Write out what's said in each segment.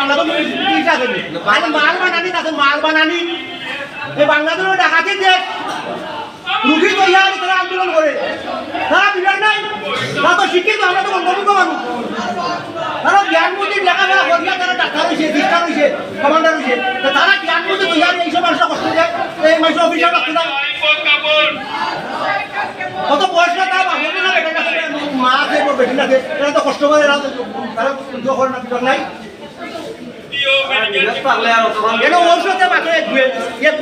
বাংলাদেশ আছে মাল বানানি আছে মাল বানানি। এই বাংলাদেশের ডাকাতি দেশ রুগী তৈরি তারা আন্দোলন করে। তারা বিবেক নাই। তারা তো শিক্ষিত আমরা তো অন্তর্ভুক্ত মানুষ। তারা জ্ঞান বুদ্ধি লেখাপড়া করিয়া তারা ডাক্তার হয়েছে শিক্ষা হয়েছে কমান্ডার হয়েছে তারা জ্ঞান বুদ্ধি এইসব মানুষের কষ্ট দেয়। এই মানুষের অফিসার ডাক্তার দেয়। কত বয়স না তার বাবা না বেটা মা আছে বেটি আছে তারা তো কষ্ট করে তারা করে না নাই। কেন ঔষধে মাত্র এক এক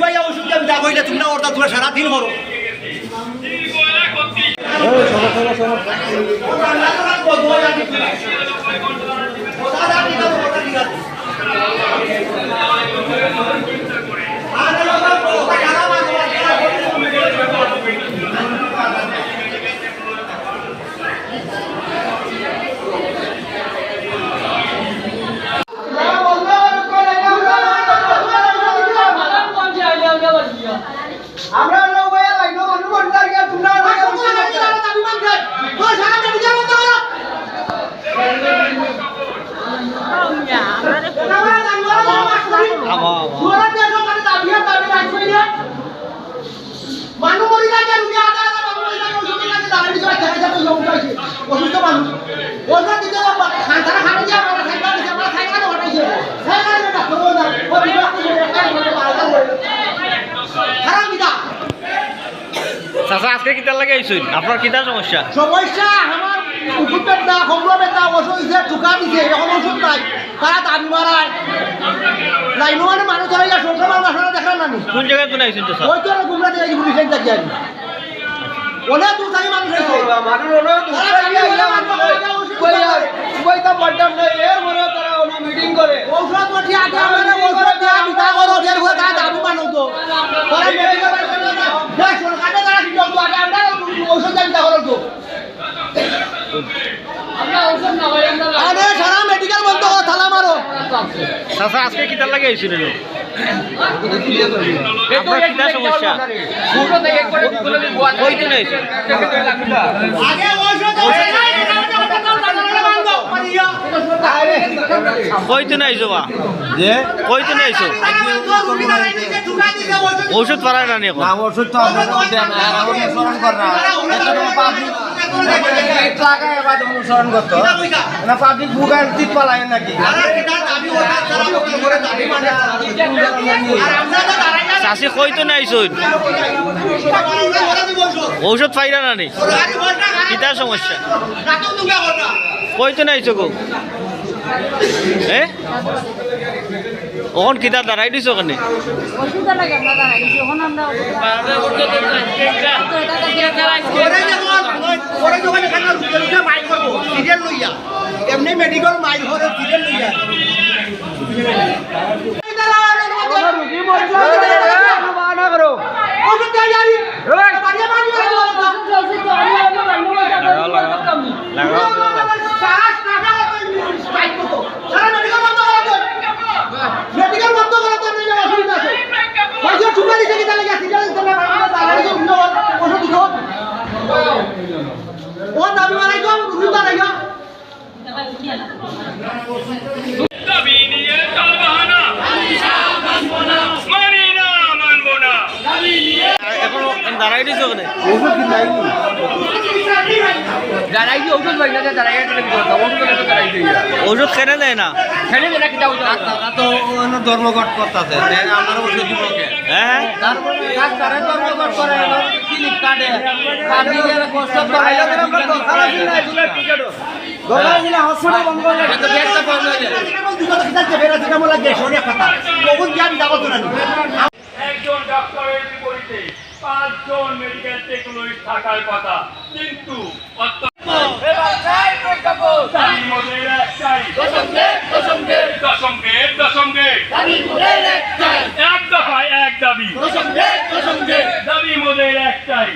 আমি যা কইলে না ওটা তোমরা সারাদিন করো আমরা লোক বয়া লাইনো মানুষ বলতে আর তোমরা দাবি মানছে তো সারা মেডিকেল বন্ধ করো মানুষ মরি যায় রুগী আধা আধা মানুষ মরি যায় ওষুধ লাগে লোক অসুস্থ মানুষ ওষুধ দিতে আমরা দিতে আমরা না না ও বিভাগ করে খারাপ বিদা চাচা আজকে কিতার লাগে আইসুন আপনার কিতার সমস্যা সমস্যা আমার ওষুধ বেদনা কমলা বেদনা ওষুধ দিছে ঢুকা দিছে এখন ওষুধ নাই তারা দাবি মারায় লাইনো মানে মানুষ ধরে গিয়ে সরষে মানুষ দেখা নানি কোন জায়গায় কোন আইসুন চাচা ওই তো গুমরা দিয়ে পুলিশ অনেক দূর থেকে মানুষ হয়েছে তারা দাবি হইলে মানুষ হয়ে যায়, ওষুধ করে। ঔষধ মাটি আগে আমাদের ঔষধ দেয়া বিতা করো, দেড় হয়ে তারা দাবি মানো তো। তারা medical এর জন্য না, দেখ, সরকারে তারা কি করতো, আগে আমরা ঔষধ দেয়া বিতা করো তো। আরে সারা মেডিকেল বন্ধ করো, তালা মারো। চাচা আজকে কিতার লাগে এলো আপনার কিতার সমস্যা? তালা মারো, পারিয়া। কই দিন আইসো বা। যে? কই ঢুকা দিছে, ওষুধ পারায় না নি ওষুধ তো আমরা দেন আর অনুসরণ না পাবলিক এক টাকা এবার অনুসরণ করতো কিতা না পাবলিক বুগার টিপ পালায় নাকি তারা কিতা দাবি ওঠা, তারা বকি করে দাবি মানে। আর আমরা তো দাঁড়াই না। চাষি কই তো আইসুন ওরা দিব ওষুধ। ঔষধ পাইরা না নি। কিতার সমস্যা নাটক দুর্গা ভোট না। কই তো আইসো গো এ দাঁড়াই দিছো কেনে অসুবিধা লাগে আমরা দাঁড়াই যখন আমরা ওরে যখন এখানে রুগী রুগী মাইল করব। এমনি মেডিকেল মাইল করে সিরিয়াল লইয়া। মেডিকেল ঢুকা কি তাহলে গেছে, সিরিয়াল দিতে না, আমরা দাঁড়াই যাব, উঠো, ওষুধ দিছো। ও দাবি মারাই তো, রুগী দাঁড়াই না। দাবি নিয়ে টালবাহানা মানি না মানবো না দাঁড়াই দিছো কেনে ঔষধ খেনে দেয় না তারা তো অন্য ধর্মঘট করতেছে আমার ওষুধ দিব কে হ্যাঁ ডাক্তারে ধর্মঘট করে ক্লিনিক কাটে পাবলিকের কষ্ট করে হসপিটাল বন্ধ করে এটা একটা প্রবলেম একজন থাকার কথা কিন্তু এক দফায় এক দাবি। দাবি মোদের একটাই